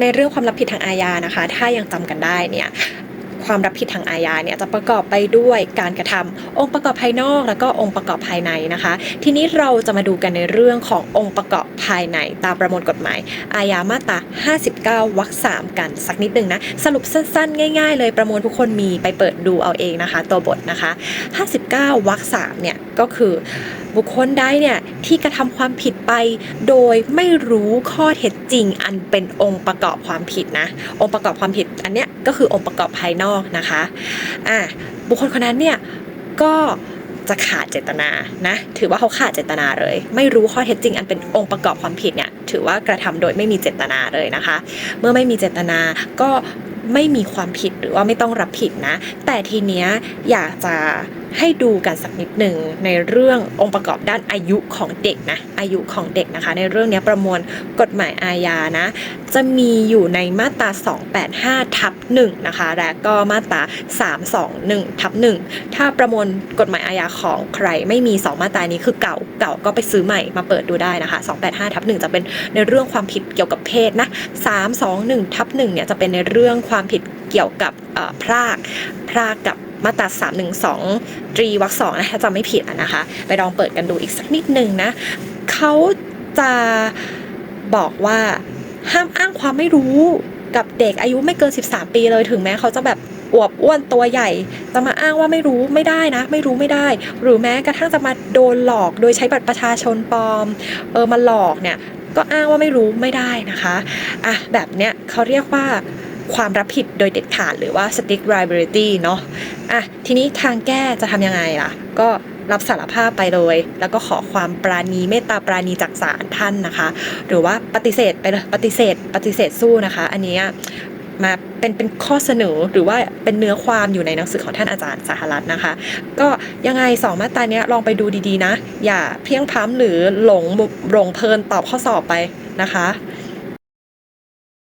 ในเรื่องความรับผิดทางอาญานะคะ ถ้ายังจำกันได้เนี่ย ความรับผิดทางอาญาเนี่ยจะประกอบไปด้วยการกระทำองค์ประกอบภายนอก แล้วก็องค์ประกอบภายในนะคะ ทีนี้เราจะมาดูกันในเรื่องขององค์ประกอบภายในตามประมวลกฎหมาย อาญามาตรา 59 วรรค 3 กันสักนิดหนึ่งนะ สรุปสั้นๆ ง่าย ๆ เลยประมวลทุกคนมีไปเปิดดูเอาเองนะคะ ตัวบทนะคะ 59 วรรค 3 เนี่ยก็คือบุคคลใดเนี่ยที่กระทำความผิดไป โดยไม่รู้ข้อเท็จจริง อันเป็นองค์ประกอบความผิดนะ องค์ประกอบความผิดอันเนี้ยก็คือองค์ประกอบภายนอกนะคะอะบุคคลคนนั้นเนี่ยก็จะขาดเจตนานะถือว่าเขาขาดเจตนาเลย ไม่รู้ข้อเท็จจริงอันเป็นองค์ประกอบความผิดเนี่ยถือว่ากระทำโดยไม่มีเจตนาเลยนะคะ เมื่อไม่มีเจตนาก็ ไม่มีความผิดหรือว่าไม่ต้องรับผิดนะ แต่ทีเนี้ยอยากจะให้ดูกันสักนิดหนึ่งในเรื่ององค์ประกอบด้านอายุของเด็กนะอายุของเด็กนะคะ ในเรื่องนี้ประมวลกฎหมายอาญานะ จะมีอยู่ในมาตรา 285 ทับ1นะคะ และก็มาตรา 321 ทับ1ถ้าประมวลกฎหมายอาญาของใครไม่มี 2 มาตรานี้คือเก่าเก่าก็ไปซื้อใหม่มาเปิดดูได้นะคะ 285 ทับ1จะเป็นในเรื่องความผิดเกี่ยวกับเพศนะ 321 ทับ1เนี่ยจะเป็นในเรื่องความความผิดเกี่ยวกับพรากพรากกับมาตรา312ตรีวรรคสองนะถ้าจำไม่ผิดนะคะ ไปลองเปิดกันดูอีกสักนิดนึงนะเขาจะบอกว่าห้ามอ้างความไม่รู้กับเด็กอายุไม่เกิน 13 ปีเลยถึงแม้เขาจะแบบอวบอ้วนตัวใหญ่ จะมาอ้างว่าไม่รู้ไม่ได้นะ ไม่รู้ไม่ได้ หรือแม้กระทั่งจะมาโดนหลอกโดยใช้บัตรประชาชนปลอมเออมาหลอกเนี่ยก็อ้างว่าไม่รู้ไม่ได้นะคะอะแบบเนี้ยเขาเรียกว่า ความรับผิดโดยเด็ดขาดหรือว่า strict liability เนาะอะทีนี้ทางแก้จะทำยังไงล่ะ ก็รับสารภาพไปเลย แล้วก็ขอความปราณีเมตตาปราณีจากศาลท่านนะคะ หรือว่าปฏิเสธไปเลยปฏิเสธ ปฏิเสธสู้นะคะ อันนี้มาเป็นเป็นข้อเสนอหรือว่าเป็นเนื้อความอยู่ในหนังสือของท่านอาจารย์สหรัฐนะคะ ก็ยังไงสองมาตราเนี้ยลองไปดูดีๆนะ อย่าเพียงพ้ำหรือหลงหลงเพลินตอบข้อสอบไปนะคะ